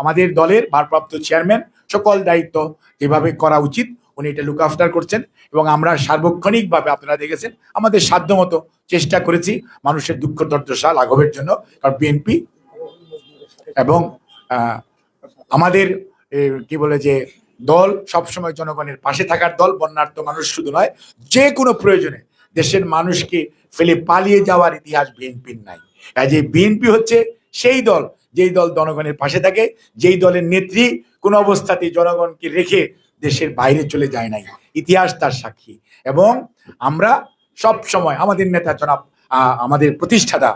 আমাদের দলের ভারপ্রাপ্ত চেয়ারম্যান সকল দায়িত্ব যেভাবে করা উচিত, উনি এটা লুক আফটার করছেন এবং আমরা সার্বক্ষণিকভাবে আপনারা দেখেছেন আমাদের সাধ্যমতো চেষ্টা করেছি মানুষের দুঃখ দুর্দশা লাঘবের জন্য, কারণ বিএনপি এবং আমাদের কি বলে যে, দল সবসময় জনগণের পাশে থাকার দল বন্যার্থ মানুষ শুধু নয়, যে কোনো প্রয়োজনে দেশের মানুষকে ফেলে পালিয়ে যাওয়ার ইতিহাস বিএনপির নাই। কাজে বিএনপি হচ্ছে সেই দল যেই দল জনগণের পাশে থাকে, যেই দলের নেত্রী, কোনো অবস্থাতেই জনগণকে রেখে দেশের বাইরে চলে যায় নাই। ইতিহাস তার সাক্ষী। এবং আমরা সব সময় আমাদের নেতা জনাব আমাদের প্রতিষ্ঠাতা,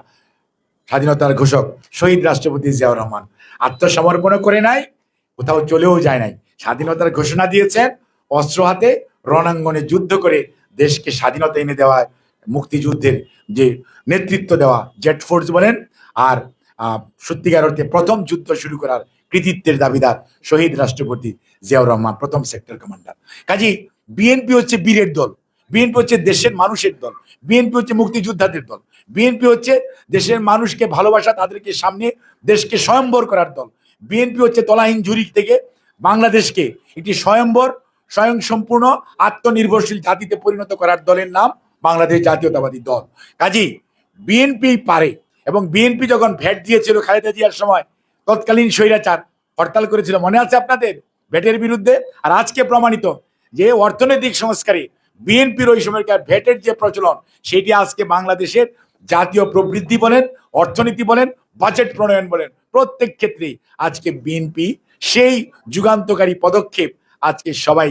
স্বাধীনতার ঘোষক শহীদ রাষ্ট্রপতি জিয়াউর রহমান আত্মসমর্পণ করে নাই, কোথাও চলেও যায় নাই। স্বাধীনতার ঘোষণা দিয়েছেন, অস্ত্র হাতে রণাঙ্গনে যুদ্ধ করে দেশকে স্বাধীনতা এনে দেওয়া, মুক্তিযুদ্ধের যে নেতৃত্ব দেওয়া জেট ফোর্স বলেন, আর সত্যিকার অর্থে প্রথম যুদ্ধ শুরু করার কৃতিত্বের দাবিদার শহীদ রাষ্ট্রপতি জিয়াউর রহমান, প্রথম সেক্টর কমান্ডার কাজী বিএনপি হচ্ছে বীরের দল বিএনপি হচ্ছে দেশের মানুষের দল বিএনপি হচ্ছে মুক্তিযোদ্ধাদের দল বিএনপি হচ্ছে দেশের মানুষকে ভালোবাসা তাদেরকে সামনে দেশকে স্বয়ম্বর করার দল বিএনপি হচ্ছে তলাহীন ঝুরি থেকে বাংলাদেশকে একটি স্বয়ম্বর স্বয়ং সম্পূর্ণ আত্মনির্ভরশীল জাতিতে পরিণত করার দলের নাম বাংলাদেশ জাতীয়তাবাদী দল। কাজী বিএনপি পারে এবং বিএনপি যখন ভ্যাট দিয়েছিল খালেদা জিয়ার সময়, তৎকালীন স্বৈরাচার, হরতাল করেছিল, মনে আছে আপনাদের? ভ্যাটের বিরুদ্ধে? আর আজকে প্রমাণিত যে অর্থনৈতিক সংস্কারে বিএনপির ওই সময়কার ভ্যাটের যে প্রচলন, সেটি আজকে বাংলাদেশের জাতীয় প্রবৃদ্ধি বলেন, অর্থনীতি বলেন, বাজেট প্রণয়ন বলেন, প্রত্যেক ক্ষেত্রেই আজকে বিএনপি সেই যুগান্তকারী পদক্ষেপ আজকে সবাই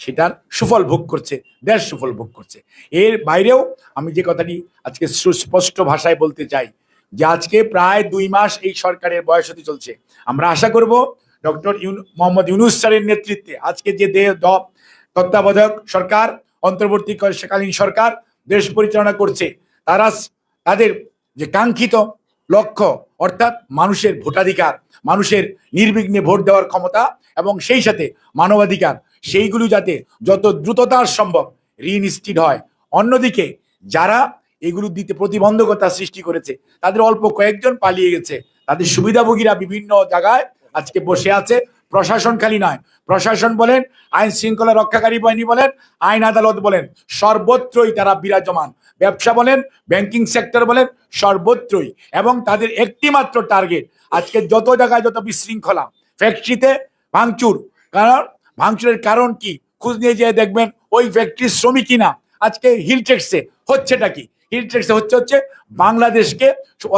সেটার সুফল ভোগ করছে, দেশ সুফল ভোগ করছে। এর বাইরেও আমি যে কথাটি আজকে সুস্পষ্ট ভাষায় বলতে চাই যে আজকে প্রায় দুই মাস এই সরকারের বয়স হতে চলছে। আমরা আশা করব ডক্টর মোহাম্মদ ইউনুস স্যারের নেতৃত্বে আজকে যে দে, তত্ত্বাবধায়ক সরকার অন্তর্বর্তীকালীন সরকার, দেশ পরিচালনা করছে, তারা তাদের যে কাঙ্ক্ষিত লক্ষ্য, অর্থাৎ মানুষের ভোটাধিকার, মানুষের নির্বিঘ্নে ভোট দেওয়ার ক্ষমতা এবং সেই সাথে মানবাধিকার, সেইগুলো যাতে যত দ্রুততার সম্ভব রিইনস্টিড হয়। অন্যদিকে যারা এগুলো দিতে প্রতিবন্ধকতা সৃষ্টি করেছে। তাদের অল্প কয়েকজন পালিয়ে গেছে। তাদের সুবিধাভোগীরা বিভিন্ন জায়গায় আজকে বসে আছে। প্রশাসন খালি নয়। প্রশাসন বলেন, আইন শৃঙ্খলা রক্ষাকারী বাহিনী বলেন, আইন আদালত বলেন, সর্বত্রই তারা বিরাজমান। ব্যবসা বলেন ব্যাংকিং সেক্টর বলেন, সর্বত্রই। এবং তাদের একটি মাত্র টার্গেট আজকে যত জায়গায় যত বিশৃঙ্খলা ফ্যাক্টরিতে ভাঙচুর। কারণ, ভাঙচুরের কারণ কি? খোঁজ নিয়ে যেয়ে দেখবেন, ওই ফ্যাক্টরির শ্রমিকই না। আজকে হিলটেক্সে হচ্ছেটা কি? হিলটেক্সে হচ্ছে হচ্ছে বাংলাদেশকে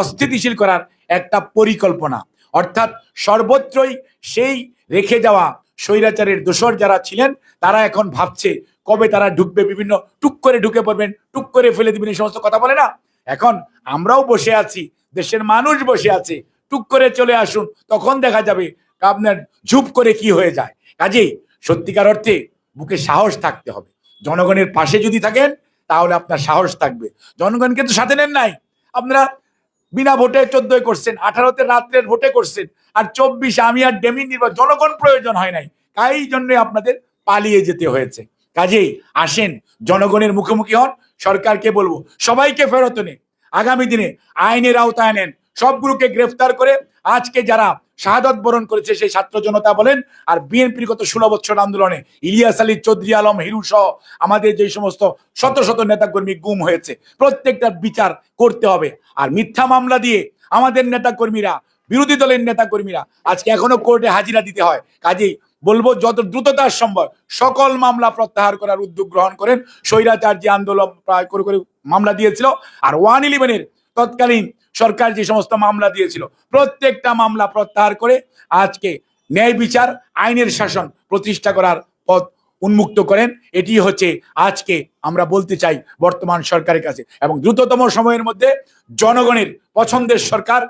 অস্থিতিশীল করার একটা পরিকল্পনা। অর্থাৎ সর্বত্রই সেই রেখে যাওয়া স্বৈরাচারের দোসর যারা ছিলেন, তারা এখন ভাবছে কবে তারা ঢুকবে, বিভিন্ন টুক করে ঢুকে পড়বেন, টুক করে ফেলে দিবেন, এই সমস্ত কথা বলে না। এখন আমরাও বসে আছি, দেশের মানুষ বসে আছে, টুক করে চলে আসুন, তখন দেখা যাবে আপনার ঝুপ করে কি হয়ে যায়। কাজেই সত্যিকার অর্থে বুকে সাহস থাকতে হবে। জনগণের পাশে যদি থাকেন তাহলে আপনার সাহস থাকবে। জনগণকে তো সাথে নেন নাই। আপনারা বিনা ভোটে চোদ্দই করছেন, আঠারোতে রাত্রের ভোটে করছেন, আর চব্বিশ আমি আর ডেমিন নির্বাচন, জনগণ প্রয়োজন হয় নাই। তাই জন্য আপনাদের পালিয়ে যেতে হয়েছে। কাজেই আসেন, জনগণের মুখোমুখি হন। সরকারকে বলব, সবাইকে ফেরত নে আগামী দিনে আইনের আওতায় নেন। সবগুলোকে গ্রেফতার করে আজকে যারা শাহাদত বরণ করেছে সেই ছাত্র জনতা বলেন, আর বিএনপির গত ষোলো বছর আন্দোলনে ইলিয়াস আলী চৌধুরী আলম, হিরু সহ আমাদের যে সমস্ত শত শত নেতাকর্মী গুম হয়েছে, প্রত্যেকটা বিচার করতে হবে। আর মিথ্যা মামলা দিয়ে আমাদের নেতাকর্মীরা, বিরোধী দলের নেতাকর্মীরা আজকে এখনও কোর্টে হাজিরা দিতে হয়। কাজেই বলব, যত দ্রুততার সম্ভব সকল মামলা প্রত্যাহার করার উদ্যোগ গ্রহণ করেন। স্বৈরাচার যে আন্দোলন প্রায় করে করে মামলা দিয়েছিল, আর ওয়ান ইলেভেনের তৎকালীন সরকার যে সমস্ত মামলা দিয়েছিল, প্রত্যেকটা মামলা প্রত্যাহার করে আজকে ন্যায় বিচার, আইনের শাসন প্রতিষ্ঠা করার পথ উন্মুক্ত করেন। এটি হচ্ছে আজকে আমরা বলতে চাই বর্তমান সরকারের কাছে এবং দ্রুততম সময়ের মধ্যে জনগণের পছন্দের সরকার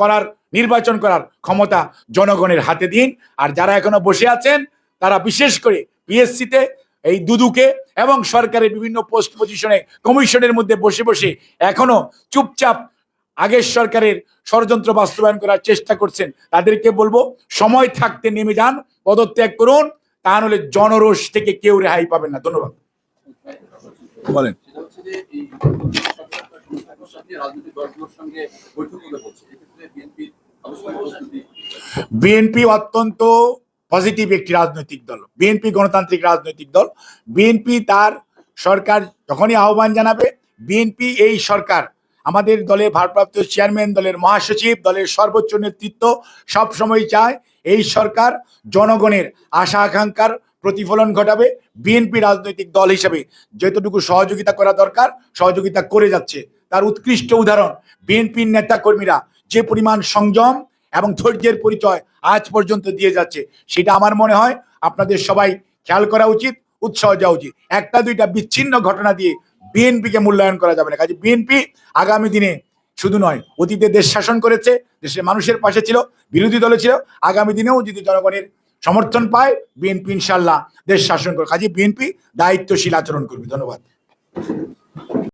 করার, নির্বাচন করার ক্ষমতা জনগণের হাতে দিন। আর যারা এখনও বসে আছেন, তারা বিশেষ করে পিএসসিতে এই দুদুকে এবং সরকারের বিভিন্ন পোস্ট পজিশনে কমিশনের মধ্যে বসে বসে এখনও চুপচাপ আগের সরকারের ষড়যন্ত্র বাস্তবায়ন করার চেষ্টা করছেন। তাদেরকে বলব, সময় থাকতে নেমে যান, পদত্যাগ করুন, তা জনরোষ থেকে কেউ রেহাই পাবেন না। ধন্যবাদ। বলেন। বিএনপি অত্যন্ত পজিটিভ একটি রাজনৈতিক দল বিএনপি গণতান্ত্রিক রাজনৈতিক দল। বিএনপি তার সরকার যখনই আহ্বান জানাবে বিএনপি এই সরকার, আমাদের দলের ভারপ্রাপ্ত চেয়ারম্যান দলের মহাসচিব, দলের সর্বোচ্চ নেতৃত্ব সব সময় চায় এই সরকার জনগণের আশা আকাঙ্ক্ষার প্রতিফলন ঘটাবে বিএনপি রাজনৈতিক দল হিসেবে যতটুকু সহযোগিতা করা দরকার, সহযোগিতা করে যাচ্ছে। তার উৎকৃষ্ট উদাহরণ বিএনপির নেতা কর্মীরা যে পরিমাণ সংযম এবং ধৈর্যের পরিচয় আজ পর্যন্ত দিয়ে যাচ্ছে। সেটা আমার মনে হয় আপনাদের সবাই খেয়াল করা উচিত, উৎসাহ দেওয়া উচিত। একটা দুইটা বিচ্ছিন্ন ঘটনা দিয়ে বিএনপিকে মূল্যায়ন করা যাবে না। কাজে বিএনপি আগামী দিনে শুধু নয়, অতীতে দেশ শাসন করেছে, দেশের মানুষের পাশে ছিল, বিরোধী দলে ছিল। আগামী দিনেও যদি জনগণের সমর্থন পায়, বিএনপি ইনশাল্লাহ দেশ শাসন করে কাজে বিএনপি দায়িত্বশীল আচরণ করবে। ধন্যবাদ।